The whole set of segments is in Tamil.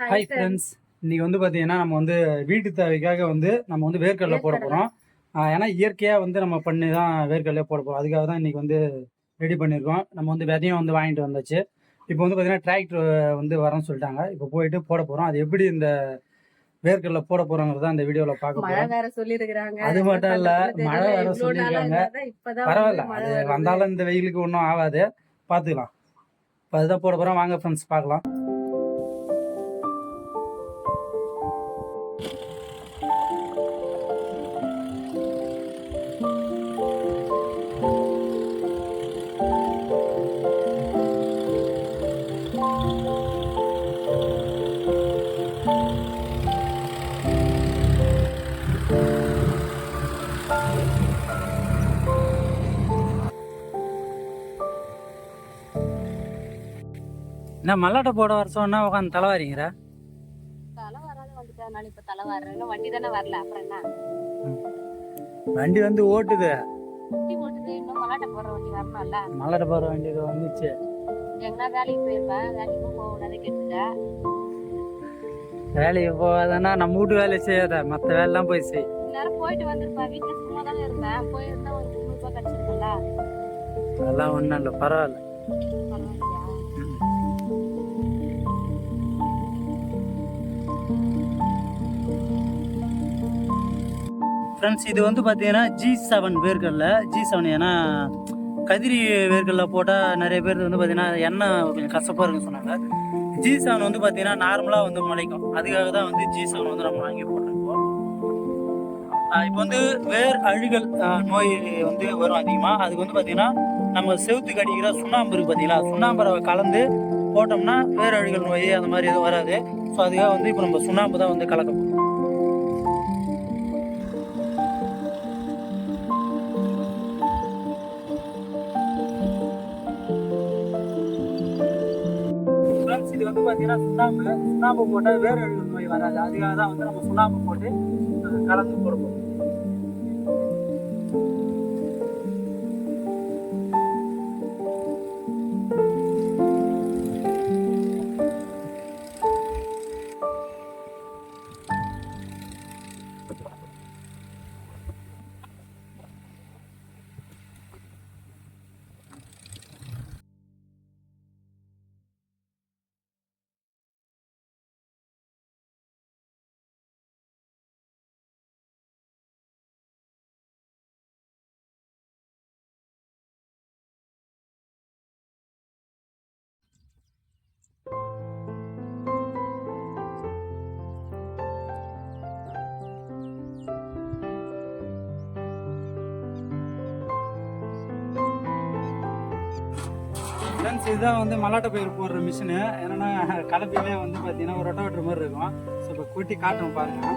ஹாய் ஃப்ரெண்ட்ஸ் இன்னைக்கு வந்து பார்த்தீங்கன்னா நம்ம வந்து வீட்டு தேவைக்காக வந்து நம்ம வந்து வேர்க்கடலை போட போகிறோம் ஏன்னா இயற்கையாக வந்து நம்ம பண்ணி தான் வேர்க்கடலை போட போகிறோம் அதுக்காக தான் இன்னைக்கு வந்து ரெடி பண்ணியிருக்கோம் நம்ம வந்து விதையும் வந்து வாங்கிட்டு வந்தாச்சு. இப்போ வந்து பார்த்தீங்கன்னா டிராக்டர் வந்து வரேன்னு சொல்லிட்டாங்க. இப்போ போயிட்டு போட போகிறோம் அது எப்படி இந்த வேர்க்கடலை போட போகிறோங்கிறத அந்த போகிறோம் வேற சொல்லிருக்காங்க அது மட்டும் இல்ல, மழை வேற சொல்லிருக்காங்க. பரவாயில்ல. அது வந்தாலும் இந்த வெயிலுக்கு ஒன்றும் ஆகாது. பார்த்துக்கலாம். இப்போ அதுதான் போட போகிறோம் வாங்க ஃப்ரெண்ட்ஸ் பார்க்கலாம். என்ன மல்லாட்டை போட வர சொன்னா உட்காந்து தலைவாரிங்கிற தலை வராது வந்துட்டேன் நான் இப்ப தலை வர்றேன் வண்டி தானே வரல அப்புறம் என்ன? வண்டி வந்து ஓட்டுது. குட்டி போட்டுது இன்னும் மலாட்டை போடுற வண்டி வரணும்ல. மல்லாட்டை போட வேண்டியது வந்துச்சு. எங்கன்னா வேலைக்கு போயிருப்பேன் வேலைக்கும் போக கூடாது கேட்டுட்டேன் வேலைக்கு போகாதன்னா நம்ம வீட்டு வேலையை செய்யாத மற்ற வேலைலாம் போய் செய். நேரம் போயிட்டு வந்திருப்பேன் வீட்டுல சும்மா தானே இருந்தேன் போயிருந்தா ஒரு முந்நூறு ரூபாய் கிடைச்சிருக்கும்ல. அதெல்லாம் ஒன்றும் இல்லை பரவாயில்ல. ஃப்ரெண்ட்ஸ் இது வந்து பார்த்தீங்கன்னா ஜி செவன் வேர்க்கடல ஜி செவன் ஏன்னா கதிரி வேர்களில் போட்டால் நிறைய பேர் வந்து பார்த்தீங்கன்னா எண்ணெய் கொஞ்சம் கசப்பாக இருக்குன்னு சொன்னாங்க. ஜி செவன் வந்து பார்த்தீங்கன்னா நார்மலாக வந்து முளைக்கும். அதுக்காக தான் வந்து ஜி செவன் வந்து நம்ம வாங்கி போட்டிருக்கோம். இப்போ வந்து வேர் அழுகல் நோய் வந்து வரும் அதிகமாக அதுக்கு வந்து பார்த்தீங்கன்னா நம்ம செவுத்துக்கு அடிக்கிற சுண்ணாம்பு இருக்குது பார்த்தீங்களா சுண்ணாம்பரை கலந்து போட்டோம்னா வேர் அழுகல் நோய் அந்த மாதிரி எதுவும் வராது. ஸோ அதுக்காக வந்து இப்போ நம்ம சுண்ணாம்பு தான் வந்து கலக்கணும் வந்து பார்த்தீங்கன்னா சுண்ணாம்பு சுண்ணாம்பு போட்டால் வேறு அழுகல் நோய் வராது. அதுக்காக தான் வந்து நம்ம சுண்ணாம்பு போட்டு கலந்து போடுவோம் ஃப்ரெண்ட்ஸ் இதுதான் வந்து மல்லாட்டை பயிர் போடுற மிஷினு என்னென்னா கலப்பையிலே வந்து பார்த்தீங்கன்னா ஒரு ரொட்டோவேட்டர் மாதிரி இருக்கும். ஸோ இப்போ கூட்டி காட்டுறோம் பாருங்கள்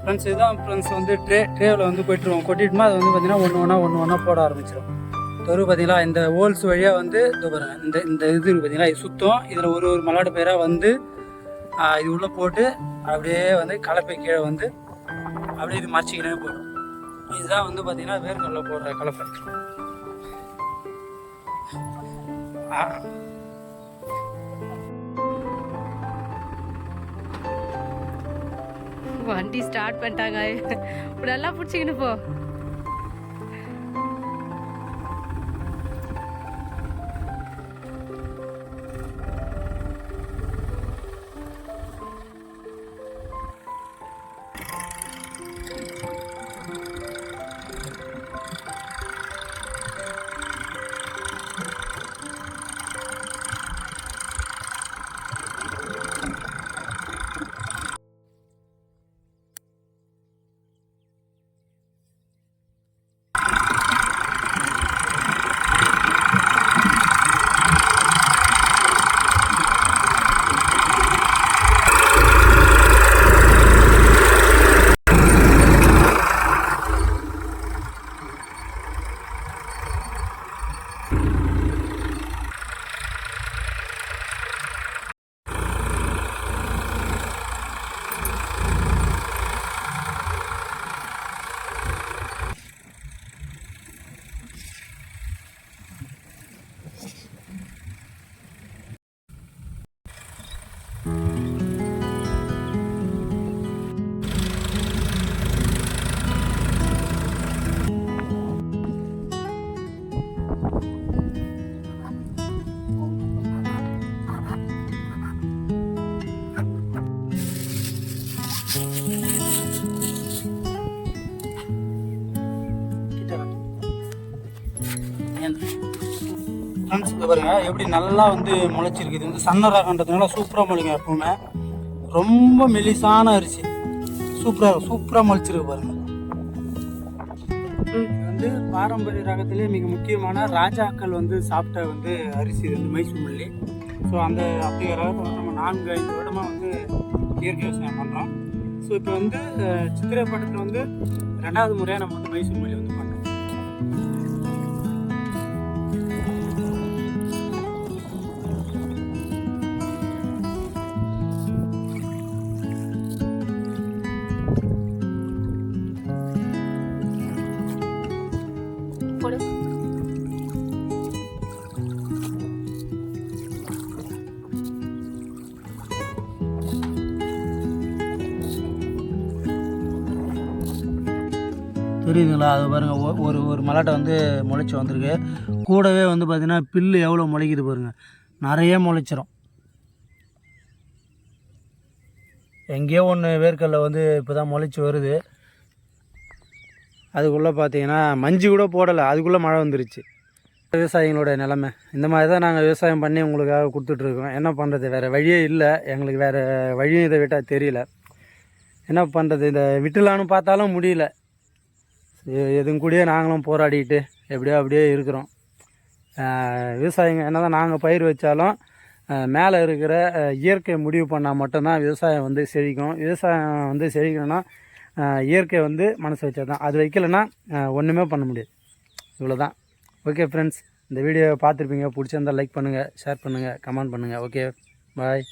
ஃப்ரெண்ட்ஸ் இதுதான் ஃப்ரெண்ட்ஸ் வந்து ட்ரே ட்ரேவில் வந்து போய்ட்டுருவோம். கொட்டிட்டுமா அது வந்து பார்த்தீங்கன்னா ஒன்று ஒன்றா ஒன்று ஒன்றா போட ஆரம்பிச்சிடும் தொரு பார்த்தீங்களா இந்த ஹோல்ஸ் வழியாக வந்து இதோ பாருங்க இந்த இந்த இது இருக்கு பார்த்தீங்களா இது சுத்தம். இதில் ஒரு ஒரு மலாடு பேராக வந்து இது உள்ளே போட்டு அப்படியே வந்து கலப்பை கீழே வந்து அப்படியே இது மறைச்சிக்கினே போயிடும். இதுதான் வந்து பார்த்தீங்கன்னா வேர்க்கடலை போடுற கலப்பை. வண்டி ஸ்டார்ட் பண்ணிட்டாங்க. இப்படி நல்லா பிடிச்சிக்கின்னு போ. இது பாருங்க. எப்படி நல்லா வந்து முளைச்சிருக்கு இது வந்து சன்ன ரகன்றதுனால சூப்பராக முளைக்கும் எப்பவுமே ரொம்ப மெலிசான அரிசி. சூப்பராக சூப்பராக முளைச்சிருக்கு பாருங்க. வந்து பாரம்பரிய ரகத்திலே மிக முக்கியமான ராஜாக்கள் வந்து சாப்பிட்ட வந்து அரிசி வந்து மைசூர் மல்லி ஸோ அந்த அப்படிங்கிற ரகத்தை வந்து நம்ம நான்கு ஐந்து வருடமாக வந்து இயற்கை விவசாயம் பண்ணுறோம் ஸோ இப்போ வந்து சித்திரை பட்டத்தில் வந்து ரெண்டாவது முறையாக நம்ம வந்து மைசூர் மொழி வந்து தெரியுதுங்களா அது பாருங்கள் ஒரு ஒரு மலாட்டை வந்து முளைச்சி வந்திருக்கு. கூடவே வந்து பார்த்தீங்கன்னா பில்லு எவ்வளோ முளைக்குது பாருங்கள் நிறைய முளைச்சிரும். எங்கேயோ ஒன்று வேர்க்கடலை வந்து இப்போ தான் முளைச்சி வருது. அதுக்குள்ளே பார்த்தீங்கன்னா மஞ்சு கூட போடலை அதுக்குள்ளே மழை வந்துருச்சு. விவசாயிகளோட நிலமை. இந்த மாதிரி தான் நாங்கள் விவசாயம் பண்ணி உங்களுக்காக கொடுத்துட்ருக்கோம். என்ன பண்ணுறது வேறு வழியே இல்லை. எங்களுக்கு வேறு வழியும் இதை விட்டால் தெரியல. என்ன பண்ணுறது இந்த விட்டுலான்னு பார்த்தாலும் முடியல. எதுவும் கூடயே நாங்களும் போராடிக்கிட்டு எப்படியோ அப்படியே இருக்கிறோம். விவசாயிங்க என்ன தான் நாங்கள் பயிர் வச்சாலும் மேலே இருக்கிற இயற்கை முடிவு பண்ணால் மட்டும்தான் விவசாயம் வந்து செழிக்கும். விவசாயம் வந்து செழிக்கணும்னா இயற்கை வந்து மனசு வச்சா தான் அது வைக்கலைன்னா ஒன்றுமே பண்ண முடியாது. இவ்வளோ தான் ஓகே ஃப்ரெண்ட்ஸ் இந்த வீடியோ பார்த்துருப்பீங்க. பிடிச்சிருந்தா லைக் பண்ணுங்கள் ஷேர் பண்ணுங்கள் கமெண்ட் பண்ணுங்கள் ஓகே பாய்